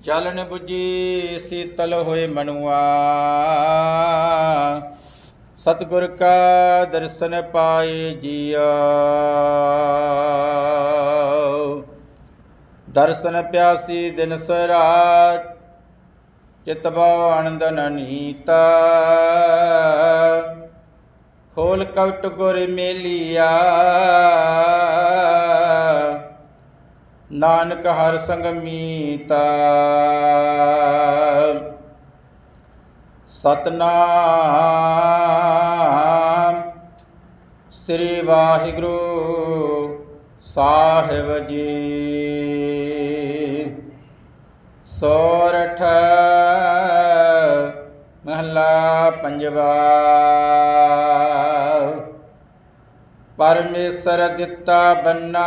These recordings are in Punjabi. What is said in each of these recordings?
ਜਲਨ 부ਜੀ ਸੀਤਲ ਹੋਏ ਮਨੁਆ। ਸਤਿਗੁਰ ਕਾ ਦਰਸ਼ਨ ਪਾਏ ਜੀਆ। ਦਰਸ਼ਨ ਪਿਆਸੀ ਦਿਨ ਸਰਾਤ, ਚਿਤ ਬਉ ਆਨੰਦ ਨੀਤਾ। ਖੋਲ ਕਵਟ ਗੁਰ ਮੇਲੀਆ। ਨਾਨਕ ਹਰ ਸੰਗ ਮੀਤਾ ਸਤਨਾਮ ਸ੍ਰੀ ਵਾਹਿਗੁਰੂ ਸਾਹਿਬ ਜੀ। ਸੋਰਠ ਮਹਲਾ ਪੰਜਵਾ। ਪਰਮੇਸ਼ਰ ਦਿੱਤਾ ਬੰਨਾ।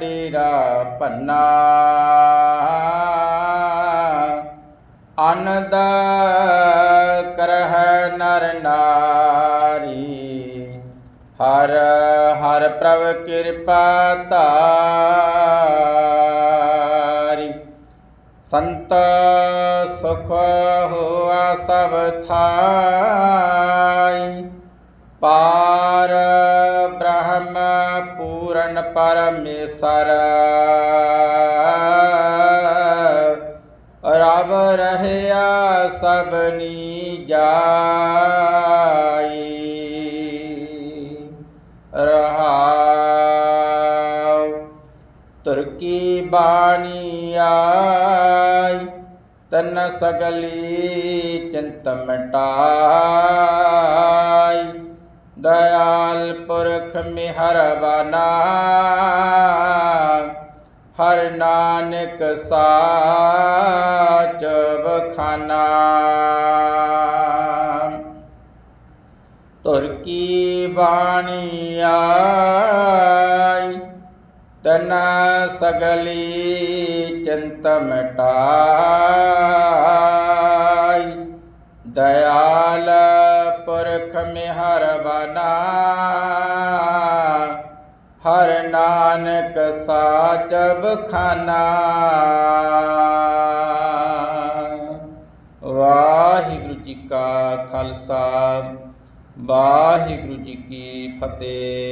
ਡੇਰਾ ਪੰਨਾ ਆਨੰਦ ਕਰਹਿ ਨਰ ਨਾਰੀ, ਹਰ ਹਰ ਪ੍ਰਭ ਕਿਰਪਾ ਧਾਰੀ। ਸੰਤ ਸੁਖ ਹੋਆ ਸਭ ਥਾਈ, ਪਾਰ ਪੂਰਨ ਪਰਮੇਸ਼ਰ। ਰਬ ਰਹਿਆ ਸਭਨੀ ਜਾਈ। ਰਹਾਉ ਤੁਰਕੀ ਬਾਣੀ ਆਈ ਤਨ ਸਗਲੀ ਚਿੰਤ ਮਟਾਈ ਪੁਰਖ ਮਿਹਰਬਾਨਾ ਹਰ ਨਾਨਕ ਸਾਚ ਬਖਾਨਾ। ਤੁਰ ਕੀ ਬਾਣੀ ਆਈ, ਤਨ ਸਗਲੀ ਚਿੰਤ ਮਟਾਈ ਦਇਆਲ ਪੁਰਖ ਮਿਹਰਬਾਨਾ ਹਰ ਨਾਨਕ ਸਾਚ ਬਖਾਨਾ ਵਾਹਿਗੁਰੂ ਜੀ ਕਾ ਖਾਲਸਾ ਵਾਹਿਗੁਰੂ ਜੀ ਕੀ ਫਤਿਹ।